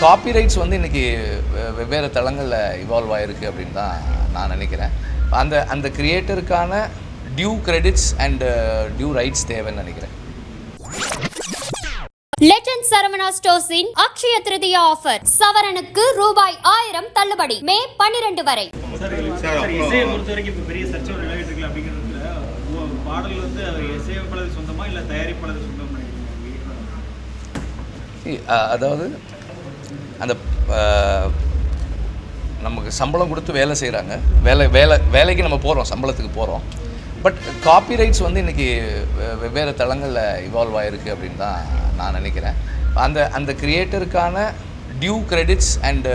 Copyrights வந்து இன்றைக்கி வெவ்வேறு தளங்களில் இவால்வ் ஆகிருக்கு அப்படின்னு தான் நான் நினைக்கிறேன். அந்த அந்த கிரியேட்டருக்கான due credits and due rights தேவைன்னு நினைக்கிறேன். லெஜண்ட் சரவணா ஸ்டோர்ஸின் அக்ஷய திருதியா ஆஃபர் சவரனுக்கு ரூபாய் ஆயிரம் தள்ளுபடி. மே பன்னிரண்டு வரை. சார் சார் இசையை பொறுத்த வரைக்கும் இப்போ பெரிய சர்ச்சை நிலவிட்டு இருக்குல்ல அப்படிங்கிறதுல உ- பாடல் வந்து அவர் இசையமைப்பாளர் சொந்தமா இல்லை தயாரிப்பாளர் சொந்தமா நினைக்கிறீங்க? இ- அ- அதாவது அந்த நமக்கு சம்பளம் கொடுத்து வேலை செய்கிறாங்க வேலை வேலை வேலைக்கு நம்ம போகிறோம் சம்பளத்துக்கு போகிறோம் பட் காப்பிரைட்ஸ் வந்து இன்றைக்கி வெவ்வேறு தளங்களில் இவால்வ் ஆகிருக்கு அப்படின்னு தான் நான் நினைக்கிறேன். அந்த அந்த கிரியேட்டருக்கான due credits and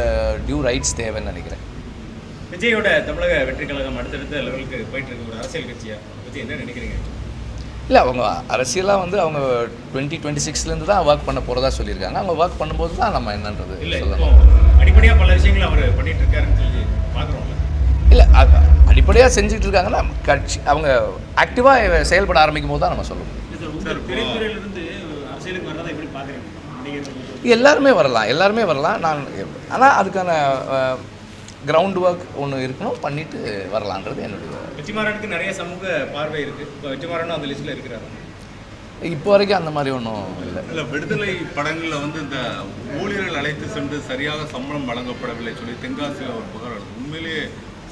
due rights தேவைன்னு நினைக்கிறேன். விஜயோட தமிழக வெற்றி கழகம் அடுத்தடுத்த லெவலுக்கு போயிட்டு இருக்க ஒரு அரசியல் கட்சியா பத்தி என்ன நினைக்கிறீங்க? இல்லை அவங்க அரசியலாக வந்து அவங்க டுவெண்ட்டி டுவெண்ட்டி சிக்ஸ்லேருந்து தான் ஒர்க் பண்ண போகிறதா சொல்லியிருக்காங்க. அவங்க ஒர்க் பண்ணும்போது தான் நம்ம என்னன்றது சொல்லணும். அடிப்படையா பல விஷயங்கள் அவர் பண்ணிட்டு இருக்காருன்னு சொல்லி இல்லை அடிப்படையாக செஞ்சுட்டு இருக்காங்கன்னா கட்சி அவங்க ஆக்டிவாக செயல்பட ஆரம்பிக்கும் போது தான் நம்ம சொல்லுவோம். எல்லாருமே வரலாம் எல்லாருமே வரலாம். நான் ஆனால் அதுக்கான கிரவுண்ட் ஒர்க் ஒன்று இருக்கணும் பண்ணிட்டு வரலான்றது என்னுடைய வெற்றிமாறனுக்கு நிறைய சமூக பார்வை இருக்கு. இப்போ வெற்றிமாறனும் அந்த லிஸ்ட்ல இருக்கிறாரு. இப்போ வரைக்கும் அந்த மாதிரி ஒன்றும் இல்லை. இல்ல விடுதலை படங்கள்ல வந்து இந்த ஊழியர்கள் அழைத்து சென்று சரியாக சம்பளம் வழங்கப்படவில்லை சொல்லி தென்காசியில் ஒரு புகார் உண்மையிலேயே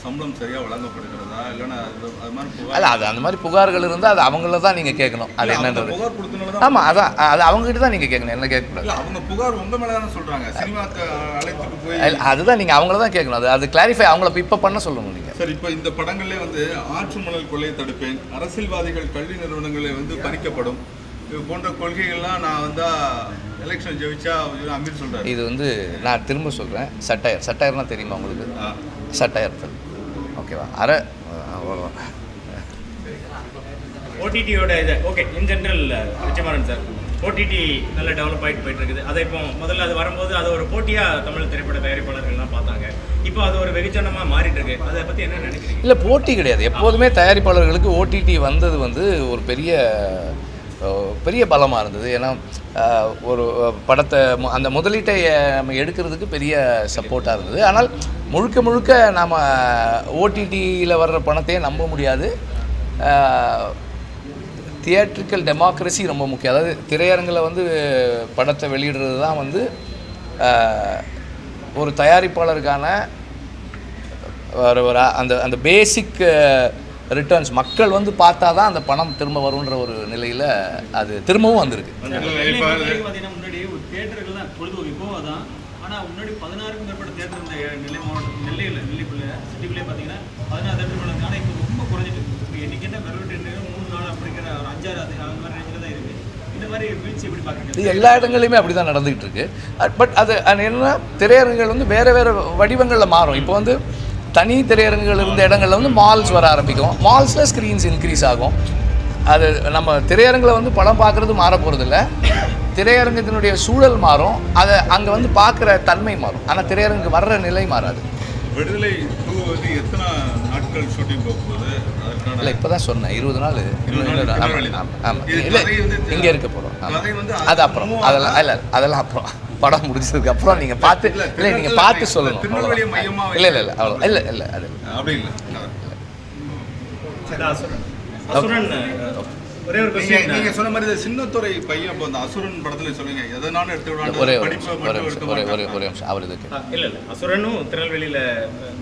சம்பளம் சரியா வழங்கப்படுகிறதா? இல்லைன்னா அது மாதிரி புகார் அல்ல அது அந்த மாதிரி புகார்கள் இருந்தால் அது அவங்கள தான் நீங்கள் கேட்கணும். அது என்னன்றது. புகார் கொடுத்தனால தான் ஆமாம் அதான் அது அவங்ககிட்ட தான் நீங்கள் கேட்கணும். என்ன கேட்கக்கூடாது? அவங்க புகார் உங்க மேல தானே சொல்றாங்க சினிமாக்கு அழைத்துட்டு போய் அதுதான் நீங்கள் அவங்கள தான் கேட்கணும். அது அது கிளாரிஃபை அவங்கள இப்போ பண்ண சொல்லணும் நீங்கள் சார் இப்போ இந்த படங்களே வந்து ஆற்று மணல் கொள்ளையை தடுப்பேன் அரசியல்வாதிகள் கல்வி நிறுவனங்களை வந்து பறிக்கப்படும். இது போன்ற கொள்கைகள்லாம் நான் வந்தா எலெக்ஷன் ஜெயிச்சா அமீர் சொல்றாரு. இது வந்து நான் திரும்ப சொல்கிறேன் சட்டையர் சட்டையர்னா தெரியுமா உங்களுக்கு. சட்டையர். ஓகேவா? அரை அவ்வளோதான் ஓடிடியோட இது okay in general Vetrimaaran sir. OTT நல்ல டெவலப் ஆகிட்டு போயிட்டு இருக்குது. அதை இப்போ முதல்ல அது வரும்போது அது ஒரு போட்டியா தமிழ் திரைப்பட தயாரிப்பாளர்கள்லாம் பார்த்தாங்க. இப்போ அது ஒரு வெகுஜனமா மாறிட்டு இருக்கு. அதை பத்தி என்ன நினைக்கிறீங்க? இல்லை போட்டி கிடையாது. எப்போதுமே தயாரிப்பாளர்களுக்கு ஓடிடி வந்தது வந்து ஒரு பெரிய பெரிய பலமாக இருந்தது. ஏன்னா ஒரு படத்தை மு- அந்த முதலீட்டை நம்ம எடுக்கிறதுக்கு பெரிய சப்போர்ட்டாக இருந்தது. ஆனால் முழுக்க முழுக்க நாம் ஓடிடியில் வர்ற பணத்தையே நம்ப முடியாது. தியேட்ரிக்கல் டெமோக்ரஸி ரொம்ப முக்கியம். அதாவது திரையரங்கில் வந்து படத்தை வெளியிடுறது தான் வந்து ஒரு தயாரிப்பாளருக்கான ஒரு ஒரு அந்த அந்த பேசிக் ரிட்டர்ன்ஸ் மக்கள் வந்து பார்த்தா தான் அந்த பணம் திரும்ப வரும்ன்ற ஒரு நிலையில் அது திரும்பவும் வந்திருக்கு. எல்லா இடங்களையுமே அப்படி தான் நடந்துகிட்டு இருக்கு. பட் அது அது என்னன்னா திரையரங்குகள் வந்து வேறு வேறு வடிவங்களில் மாறும். இப்போ வந்து தனி திரையரங்குகள் இருந்த இடங்கள்ல வந்து மால்ஸ் வர ஆரம்பிக்கும். மால்ஸில் ஸ்க்ரீன்ஸ் இன்க்ரீஸ் ஆகும். அது நம்ம திரையரங்கில் வந்து படம் பார்க்குறது மாற போகிறதில்ல திரையரங்கத்தினுடைய சூழல் மாறும். அதை அங்கே வந்து பார்க்குற தன்மை மாறும். ஆனால் திரையரங்குக்கு வர்ற நிலை மாறாது. விடுதலை டூ வந்து எத்தனை நாட்கள் ஷூட்டிங் போக போகுது அதற்கான இல்லை இப்போ தான் சொன்னேன். இருபது நாள். ஆமாம் இல்லை இங்கே இருக்க போகிறோம் அது அப்புறம். அதெல்லாம் இல்லை அதெல்லாம் அப்புறம். படம் முடிச்சதுக்கு அப்புறம் நீங்கள் பார்த்து இல்ல, நீங்கள் பார்த்து சொல்லணும் இல்லை இல்லை இல்லை அவ்வளோ இல்லை இல்லை அது அப்படி இல்லை. ஒரே ஒரு நீங்க நீங்க கொஸ்டின் சொன்ன மாதிரி இந்த சின்னத்துறை பையன் இப்போ அந்த அசுரன் படத்துல சொல்லுங்க. எதனாலும் எடுத்து விடாண்டு ஒரு ஒரே ஒரே நிமிஷம். அவர் இதுக்கு. இல்ல இல்ல. அசுரனும் திருநெல்வேலியில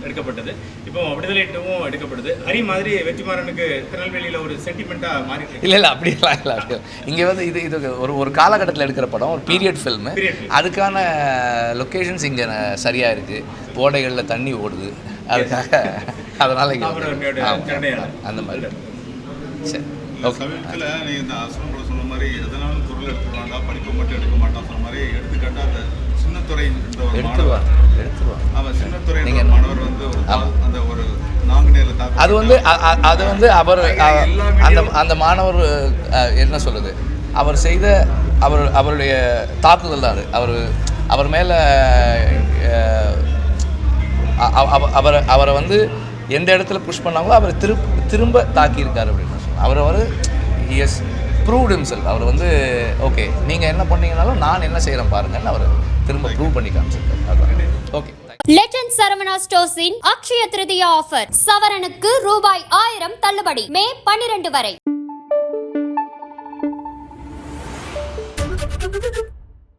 எடுக்கப்பட்டது. இப்போ விடுதலை டூவும் எடுக்கப்படுது ஹரி மாதிரி வெற்றிமாறனுக்கு திருநெல்வேலியில ஒரு சென்டிமெண்டா இருக்கு இல்லை இல்லை அப்படியெல்லாம் இல்லை அப்படி இங்கே வந்து இது இது ஒரு ஒரு காலகட்டத்தில் எடுக்கிற படம் ஒரு பீரியட் ஃபில்மு. அதுக்கான லொக்கேஷன்ஸ் இங்கே சரியாக இருக்குது ஓடைகளில் தண்ணி ஓடுது. அதுக்காக அதனால் இங்கே அந்த மாதிரி. சரி. சமீபத்தில் நீங்க இந்த படம் சொன்ன மாதிரி எதனாலும் பொருள் எடுத்து வேண்டாம் படிப்பை மட்டும் எடுக்க மாட்டான் சொன்ன மாதிரி எடுத்துக்காட்டா அந்த சின்னத்துறை மாணவர். அவன் சின்னத்துறை மாணவர் வந்து ஒரு. அந்த ஒரு அது வந்து அது வந்து அவர் அந்த அந்த மாணவர் என்ன சொல்லுது அவர் செய்த அவர் அவருடைய தாக்குதல் தான் அது. அவர் அவர் மேலே அவர் அவரை வந்து எந்த இடத்துல புஷ் பண்ணாங்களோ அவரை திரும்ப திரும்ப தாக்கியிருக்காரு அப்படின்னு அவர் அவர் எஸ் ப்ரூவ்டு ஹிம்செல் அவர் வந்து ஓகே நீங்கள் என்ன பண்ணீங்கனாலும் நான் என்ன செய்கிறேன் பாருங்கன்னு அவர் திரும்ப ப்ரூவ் பண்ணி காமிச்சிருக்காரு. ஓகே லெஜண்ட் சரவணா ஸ்டோர்ஸின் அக்ஷய திருதியா ஆஃபர் சவரனுக்கு ரூபாய் ஆயிரம் தள்ளுபடி. மே பன்னிரண்டு வரை.